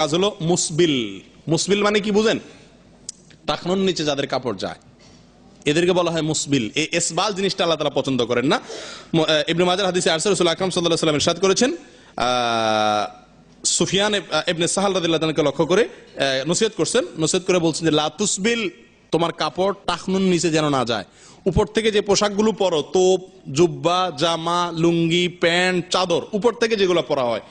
কাজ হলো মুসবিল। মুসবিল মানে কি বুঝেন? টাকনুর নিচে যাদের কাপড় যায়। এদেরকে বলা হয় মুসবিল। এই এসবাল জিনিসটা আল্লাহ তালা পছন্দ করেন না। ইবনে মাজার হাদিসে আরসাল রসুল আকরাম সাল্লাহ সাল্লাম ইরশাদ করেছেন। সুফিয়ান ইবনে সাহাল রাদিল্লাহকে লক্ষ্য করে নসিহত করছেন। নসিহত করে বলছেন যে লাতুসবিল তোমার কাপড় টাকনুন নিচে যেন না যায়। উপর থেকে যে পোশাকগুলো পরো, তোপ, জুব্বা, জামা, লুঙ্গি, প্যান্ট, চাদর, উপর থেকে যেগুলো পরা হয়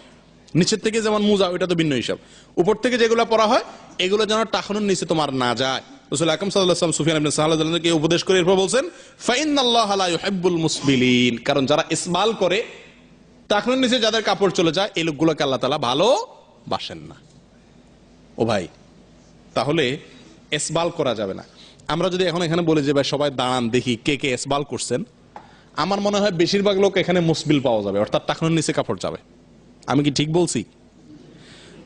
নিচের থেকে যেমন মুজা, ওইটা তো ভিন্ন হিসাব। উপর থেকে যেগুলো পরা হয়, এগুলো যেন টাকনুন নিচে তোমার না যায়। রসুল আকরম সাল্লাম সুফিয়ান ইবনে সাহালকে উপদেশ করে এরপর বলছেন ফাইন আল্লাহ লা ইউহিব্বুল মুসবিলিন। কারণ যারা ইসবাল করে টাকনুন নিচে যাদের কাপড় চলে যায়, এই লোকগুলোকে আল্লাহ তাআলা ভালো বাসেন না। ও ভাই, তাহলে এসবাল করা যাবে না। আমরা যদি এখন এখানে বলি যে, ভাই, সবাই দাঁড়ান, দেখি কে কে এসবাল করছেন, আমার মনে হয় বেশিরভাগ লোক এখানে মুসবিল পাওয়া যাবে, অর্থাৎ টাকনুন নিচে কাপড় যাবে আমি কি ঠিক বলছি?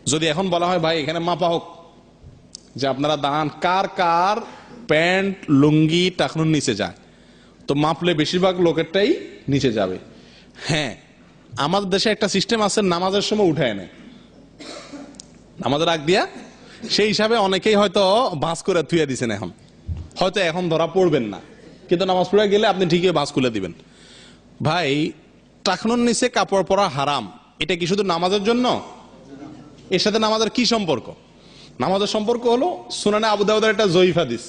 যদি এখন বলা হয়, ভাই, এখানে মাপা হোক। যে আপনারা দান কার কার প্যান্ট, লুঙ্গি টাকনুন নিচে যায়। তো মাপলে বেশিরভাগ লোকেরটাই নিচে যাবে। হ্যাঁ আমাদের দেশে একটা সিস্টেম আছে, নামাজের সময় উঠায় নেয় নামাজের আগ দিয়া, সেই হিসাবে অনেকেই হয়তো বাস করে থুয়ে দিছেন এখন। হয়তো এখন ধরা পড়বেন না। কিন্তু নামাজ পড়ে গেলে আপনি ঠিকই বাস খুলে দিবেন। ভাই টাকনুন নিচে কাপড় পরা হারাম। এটা কি শুধু নামাজের জন্য? এর সাথে নামাজের কি সম্পর্ক? নামাজের সম্পর্ক হলো সুনানে আবু দাউদের একটা জয়ীফ হাদিস।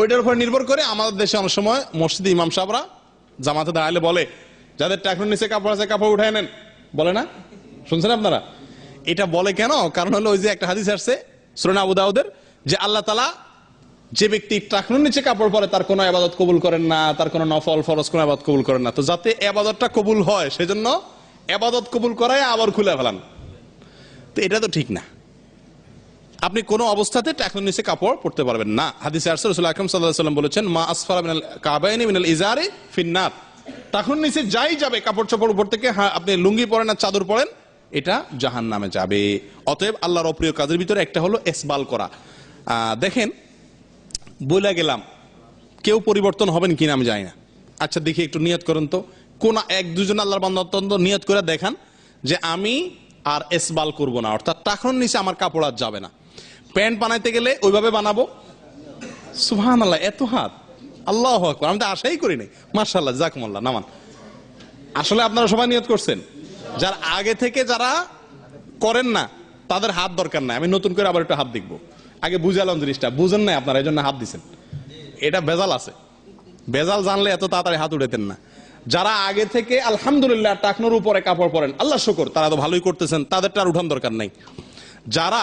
ওইটার উপর নির্ভর করে আমাদের দেশে অনেক সময় মসজিদে ইমাম সাহরা জামাতে দাঁড়ালে বলে, যাদের টাকনুন নিচে কাপড় আছে, কাপড় উঠায় নেন। বলে না? শুনছেন আপনারা? এটা বলে কেন? কারণ হলো ওই যে একটা হাদিস আসছে সুরানা আবু দাউদের, যে আল্লাহ তালা যে ব্যক্তি টাকনুর নিচে কাপড় পরে তার কোনো আবাদত কবুল করেন না, তার কোনো নফল ফরজ কোনো আবাদত কবুল করেন না। তো যাতে আবাদতটা কবুল হয়, সেজন্য আবাদত কবুল করায় আবার খুলে ফেলান। তো এটা তো ঠিক না। আপনি কোনো অবস্থাতে টাকনুর নিচে কাপড় পরতে পারবেন না। হাদিসে আরসুল রসুল আকরম সাল্লাহ সাল্লাম বলেছেন মা আসফারা মিনাল কাবাইনি মিনাল ইজারে ফিন্নার। টাকনুর নিচে যাই যাবে কাপড় চোপড় উপর থেকে হ্যাঁ, আপনি লুঙ্গি পরেন আর চাদর পরেন এটা জাহান নামে যাবে। অতএব আল্লাহর অপ্রিয় কাজের ভিতরে একটা হলো এসবাল করা। দেখেন বলে গেলাম কেউ পরিবর্তন হবেন কিনা আমি জানি না। আচ্ছা দেখি একটু নিয়ত করুন তো। কোন এক দুজন আল্লাহর বান্দা অত্যন্ত নিয়ত করে দেখান যে আমি আর এসবাল করব না। অর্থাৎ টাকন নিচে আমার কাপড় আর যাবে না। প্যান্ট বানাইতে গেলে ওইভাবে বানাবো? সুহান আল্লাহ এত হাত। আল্লাহ আমি তো আশাই করি নাই। মার্শাল্লাহ জাকুমাল্লাহ, নামান। আসলে আপনারা সবাই নিয়ত করছেন। যার আগে থেকে যারা করেন না, তাদের হাত দরকার নাই। আমি নতুন করে আবার একটু হাত দেখব। আগে বুঝালাম জিনিসটা। বুঝেন নাই আপনারা এই জন্য হাত দিচ্ছেন এটা বেজাল আছে। বেজাল জানলে এত তাড়াতাড়ি হাত উঠাতেন না। যারা আগে থেকে আলহামদুলিল্লাহ টাকনোর উপরে কাপড় পরেন, আল্লাহ শুকর, তারা তো ভালোই করতেছেন তাদেরটা আর উঠান দরকার নাই। যারা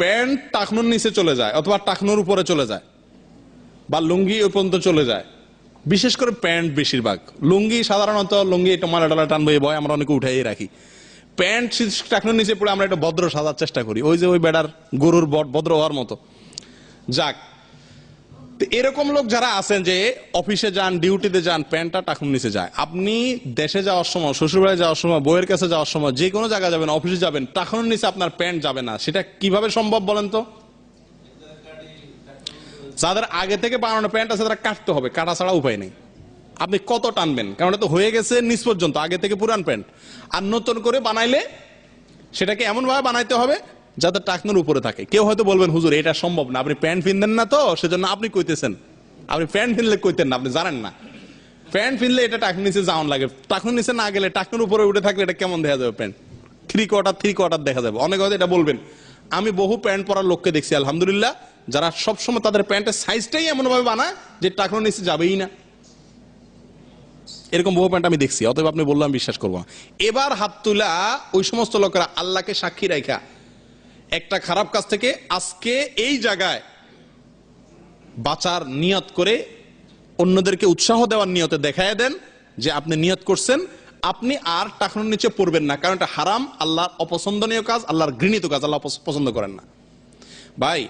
প্যান্ট টাকনোর নিচে চলে যায় অথবা টাকনোর উপরে চলে যায় বা লুঙ্গি ওই পর্যন্ত চলে যায়, বিশেষ করে প্যান্ট বেশিরভাগ। লুঙ্গি সাধারণত, লুঙ্গি একটু মালা টালা টানবো, এই ভয় আমরা অনেকে উঠাই রাখি। প্যান্ট টাকনোর নিচে পড়ে আমরা একটা ভদ্র সাজার চেষ্টা করি, ওই যে ওই বেড়ার গরুর ভদ্র হওয়ার মতো। যাক তো এরকম লোক যারা আছেন যে অফিসে যান, ডিউটিতে যান, প্যান্টটা টাকুন নিচে যায়। আপনি দেশে যাওয়ার সময়, শ্বশুরবাড়ি যাওয়ার সময় বইয়ের কাছে যাওয়ার সময়, যে কোনো জায়গায় যাবেন, অফিসে যাবেন, টাকুন নিচে আপনার প্যান্ট যাবে না। সেটা কীভাবে সম্ভব বলেন তো? যাদের আগে থেকে বানানো প্যান্ট আছে, তারা কাটতে হবে। কাটা ছাড়া উপায় নেই। আপনি কত টানবেন? কারণ এটা তো হয়ে গেছে নিচ পর্যন্ত, আগে থেকে পুরান প্যান্ট। আর নতুন করে বানাইলে সেটাকে এমন ভাবে বানাইতে হবে যাতে টাকনোর উপরে থাকে। কেউ হয়তো বলবেন, হুজুর, এটা সম্ভব না। আপনি প্যান্ট কিনতেন না তো, সেজন্য আপনি কইতেছেন। আপনি প্যান্ট ফিনলে কইতেন না, আপনি জানেন না। প্যান্ট ফিনলে এটা টাকনোর নিচে যাওয়ান লাগে। টাকনোর নিচে না গেলে টাকনোর উপরে উঠে থাকলে এটা কেমন দেখা যাবে pant? Three quarter three quarter দেখা যাবে। অনেক হয়তো এটা বলবেন। আমি বহু প্যান্ট পরার লোককে দেখছি, আলহামদুলিল্লাহ, যারা সবসময় তাদের প্যান্টের সাইজটাই এমন ভাবে বানায় যে টাকনোর নিচে যাবেই না। এরকম বহু প্যান্ট আমি দেখছি, অতএব আপনি বললাম, বিশ্বাস করব এবার হাত তুলা, ওই সমস্ত লোকেরা আল্লাহকে সাক্ষী রাখা একটা খারাপ কাজ থেকে আজকে এই জায়গায় বাঁচার নিয়ত করে অন্যদেরকে উৎসাহ দেওয়ার নিয়তে দেখায় দেন যে আপনি নিয়ত করছেন, আপনি আর টাকানোর নিচে পড়বেন না, কারণ এটা হারাম, আল্লাহর অপছন্দনীয় কাজ, আল্লাহর ঘৃণিত কাজ, আল্লাহ পছন্দ করেন না। ভাই,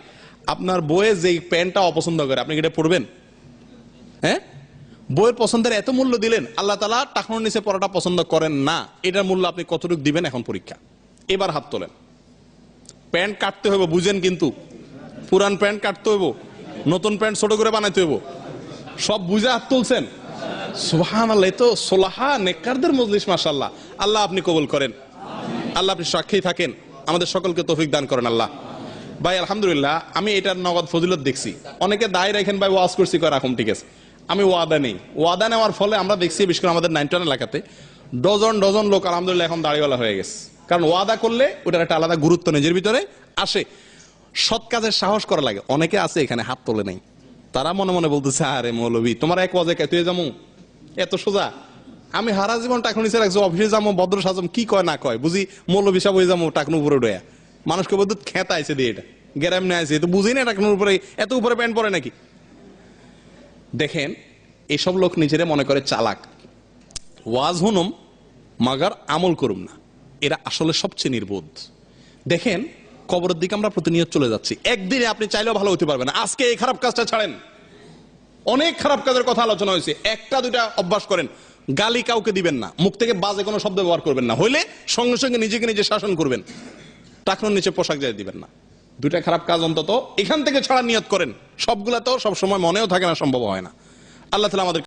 আপনার বইয়ে যে প্যান্টটা অপছন্দ করে, আপনি এটা পড়বেন? হ্যাঁ? বইয়ের পছন্দের এত মূল্য দিলেন, আল্লাহ তালা টাকানোর নিচে পড়াটা পছন্দ করেন না, এটার মূল্য আপনি কতটুকু দিবেন এখন পরীক্ষা? এবার হাত তোলেন। প্যান্ট কাটতে হইব, বুঝেন কিন্তু। পুরান প্যান্ট কাটতে হইব, নতুন প্যান্ট ছোট করে বানাইতে হইব। সব বুঝে হাত তুলছেন? সুহান আল্লাহ তো সোলাহা নেককারদের মজলিস মাসাল্লাহ আল্লাহ আপনি কবুল করেন। আল্লাহ আপনি সাক্ষী থাকেন। আমাদের সকলকে তৌফিক দান করেন আল্লাহ। ভাই, আলহামদুলিল্লাহ, আমি এটার নগদ ফজিলত দেখছি। অনেকে দায় রাখেন, ভাই, ওয়াজ করছি, কয় রাখুন, ঠিক আছে। আমি ওয়াদা নেই। ওয়াদা নেওয়ার ফলে আমরা দেখছি, বিশেষ করে আমাদের নাইনটন এলাকাতে, ডজন ডজন লোক, আলহামদুলিল্লাহ, এখন দাড়িওয়ালা হয়ে গেছে। কারণ ওয়াদা করলে ওটার একটা আলাদা গুরুত্ব নিজের ভিতরে আসে। সৎ কাজের সাহস করা লাগে। অনেকে আছে এখানে হাত তোলে নেই। তারা মনে মনে বলতেছে, আরে মৌলবী, তোমার এক ওয়াজে তুই যাব এত সোজা। আমি হারা জীবন টাকুন রাখছি, অফিসে যাব ভদ্র সাজম, কি কয় না কয়? বুঝি মৌলবী সাহেব হয়ে যাব টাকুন উপরে ডয়া মানুষকে বলতে খেতা আইছে দিয়ে এটা। গ্যারাম নিয়ে আইছে। তো বুঝি না টাকুন উপরে, এত উপরে প্যান্ট পরে নাকি? দেখেন, এসব লোক নিজেরা মনে করে চালাক। ওয়াজ হুনম, মাগার আমল করুম না। এরা আসলে সবচেয়ে নির্বোধ। দেখেন, কবরের দিকে আমরা প্রতিনিয়ত চলে যাচ্ছি। একদিনে আপনি চাইলেও ভালো হতে পারবেন। আজকে এই খারাপ কাজটা ছাড়েন। অনেক খারাপ কাজের কথা আলোচনা হয়েছে। একটা, দুইটা অভ্যাস করেন। গালি কাউকে দিবেন না। মুখ থেকে বাজে কোনো শব্দ ব্যবহার করবেন না। হইলে সঙ্গে সঙ্গে নিজেকে নিজে শাসন করবেন। টাকনোর নিচে পোশাক যাই দিবেন না। দুইটা খারাপ কাজ অন্তত এখান থেকে ছাড়া নিয়ত করেন। সবগুলা তো সব সময় মনেও থাকে না, সম্ভব হয় না। আল্লাহ তালা আমাদের